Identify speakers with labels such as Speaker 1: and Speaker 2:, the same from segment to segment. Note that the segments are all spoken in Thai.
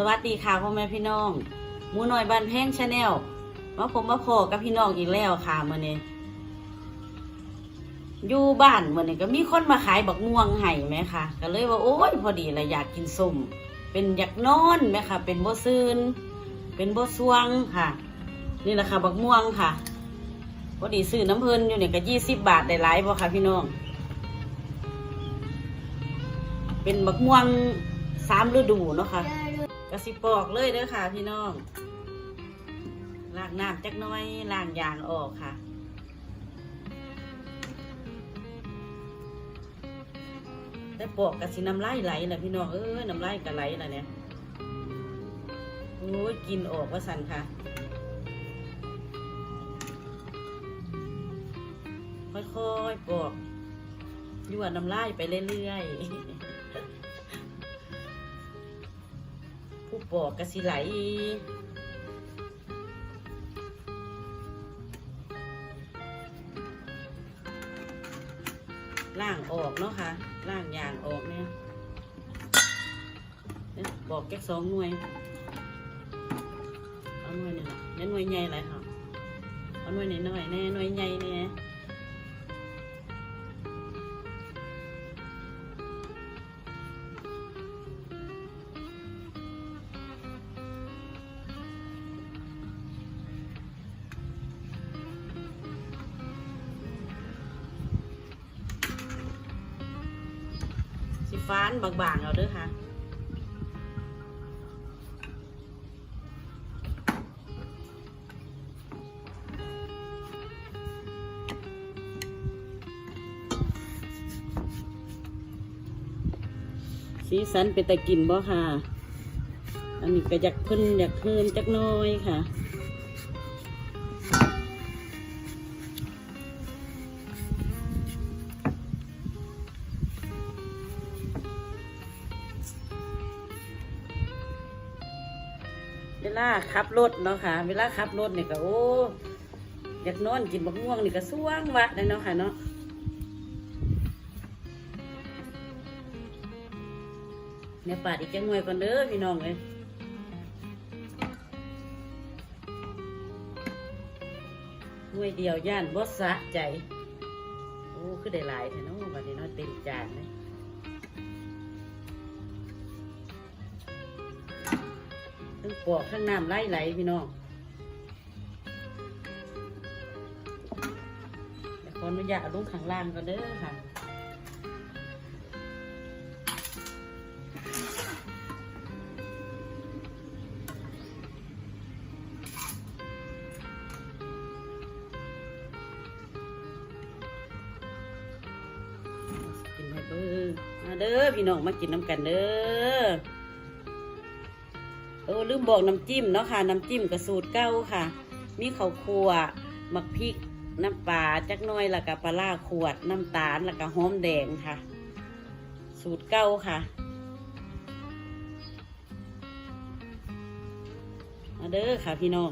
Speaker 1: สวัสดีค่ะพ่อแม่พี่น้องมูน้อยบ้านแพงชาแนลมาผมมาพอกับพี่น้องอีกแล้วค่ะมื่อนี้อยู่บ้านมื่อนี้ก็มีคนมาขายบักม่วงให้ไหมคะก็เลยว่าโอ้ยพอดีเลยอยากกินส้มเป็นอยากนอนไหมคะเป็นบ่ซืนเป็นบ่สวงค่ะ นี่แหละค่ะบักม่วงค่ะ พอดีซื้อน้ำเพลินอยู่เนี่ยก็ยี่สิบบาทได้หลายบ่ค่ะพี่น้อง เป็นบักม่วงสามฤดูเนาะค่ะ กระสิปอกเลยเด้อค่ะ พี่น้องล้างน้ำจักน้อยล้างยางออกค่ะได้ปอกกระสิน้ำลายไหลนะพี่น้องเอ้ยน้ำลายกระไหลนะเนี่ยโอ้ยกินออกว่าสันค่ะ ค่อยๆปอกยั่วน้ำลายไปเรื่อยๆ ผู้ปอกกระสิไหลล่างออกเนาะค่ะล่างยางออกเนี่ยบอกแค่สองหน่วยเอาหน่วยนี่แหละเนี่ยหน่วยใหญ่ไรค่ะเอาหน่วยน้อยแน่หน่วยใหญ่แน่สิ ฟ้านบางๆเอาเด้อค่ะสีสันเป็นตะกินบ่ค่ะ อันนี้ก็อยากเพิ่นอยากเพิ่นจักน้อยค่ะ ลาขับรถเนาะค่ะ เวลาขับรถเนี่ยก็โอ้อยากนอนกินบักม่วงนี่ก็สว่างวะเลยเนาะค่ะเนาะเนี่ยปาดอีกจังหน่วยก่อนเด้อพี่น้องเลยหน่วยเดียวย่านบ่สะใจ โอ้คือได้หลายแท้เนาะบัดนี้เนาะเต็มจานเลย ทั้งปอกทั้งน้ำไหลไหลพี่น้องขออนุญาตเอาลงข้างล่างก่อนเด้อค่ะกินให้เบิ่งมาเด้อพี่น้องมากินน้ำกันเด้อ เออลืมบอกน้ำจิ้มเนาะค่ะน้ำจิ้มกับสูตรเก้าค่ะ มีข้าวคั่วหมักพริกน้ำปลาจักน้อยแล้วก็ปลาล่าขวดน้ำตาลแล้วก็หอมแดงค่ะ สูตรเก้าค่ะมาเด้อค่ะพี่น้อง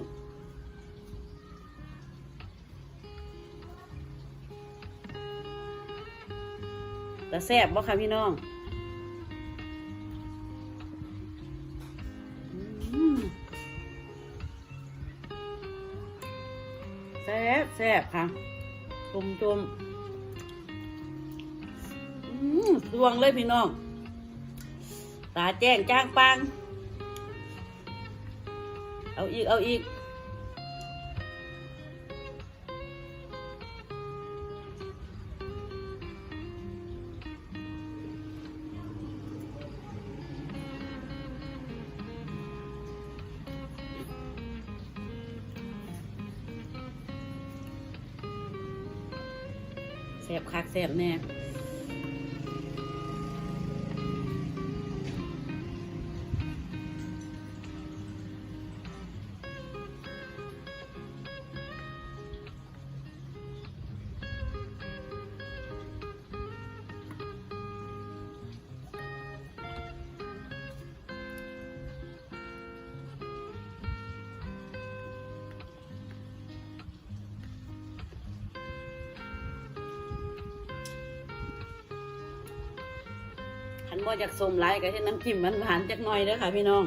Speaker 1: แต่แซ่บบ่ค่ะพี่น้อง แซ่บแซ่บค่ะจุ่มจุ่มอืมดวงเลยพี่น้อง ตาแจ้งจ้างปัง เอาอีก เอาอีก แสบคักแสบแน่ันบ่อยากสมไลก็เฮ็ดน้ำจิ้มมันหวานจักหน่อยเด้อค่ะ พี่น้อง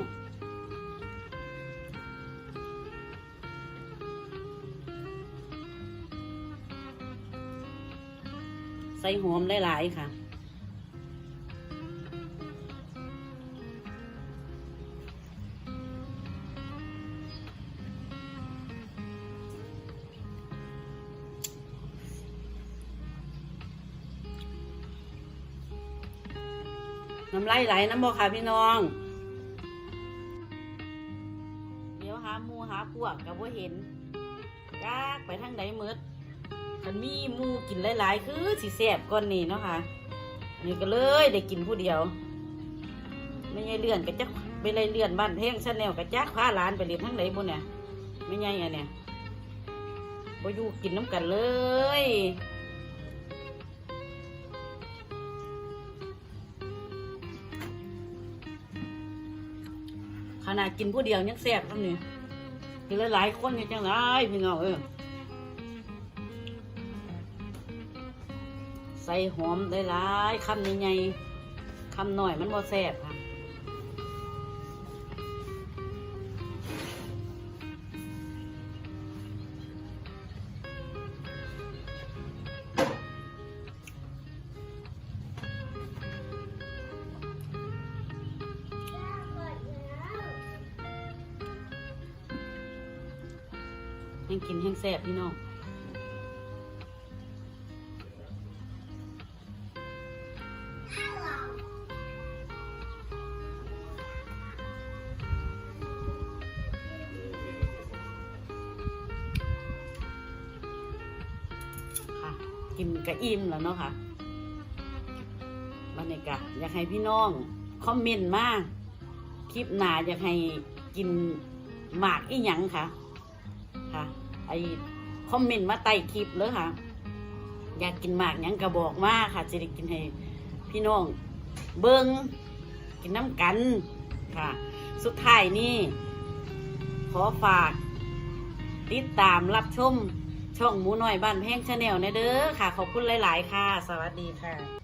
Speaker 1: ใส่หอมหลายๆค่ะ น้ำลายไหลน้ำบ่ค่ะพี่น้อง เดี๋ยวหาหมูหาพวกกับว่าเห็นกากไปทางใดหมืดคันมีหมูกินหลายๆ คือสิแซ่บก่อนนี่เนาะค่ะนี่ก็เลยได้กินผู้เดียว ไม่ใช่เลื่อนกระจักไปเลยเลื่อนบ้านเพ่งชาแนลกระจักพาหลานไปเรียนทั้งไหนบุเนี่ยไม่ใช่อันเนี่ยบ่อยู่กินน้ำกันเลย นาดกินผู้เดียวยังแซ่บทั้งนี้กินหลายๆคนยังจังไรพี่น้องเออใส่หอมได้หลายๆคำใหญ่ๆคำหน่อยมันบ่แซ่บค่ะ แห้งกินแห้งแซ่บพี่น้องค่ะกินกระอิ่มแล้วเนาะค่ะบรรยากาศอยากให้พี่น้องคอมเมนต์มาคลิปหนาอยากให้กินหมากอีหยังคะค่ะ ไอคอมเมนต์มาใต้คลิปเลยค่ะ อยากกินหมากยังกระบอกมาค่ะจะได้กินให้พี่น้องเบิงกินน้ำกันค่ะ สุดท้ายนี่ ขอฝาก ติดตามรับชม ช่องหมูน้อยบ้านแพงชาแนลนะเด้อค่ะ ขอบคุณหลาย ๆ ค่ะ สวัสดีค่ะ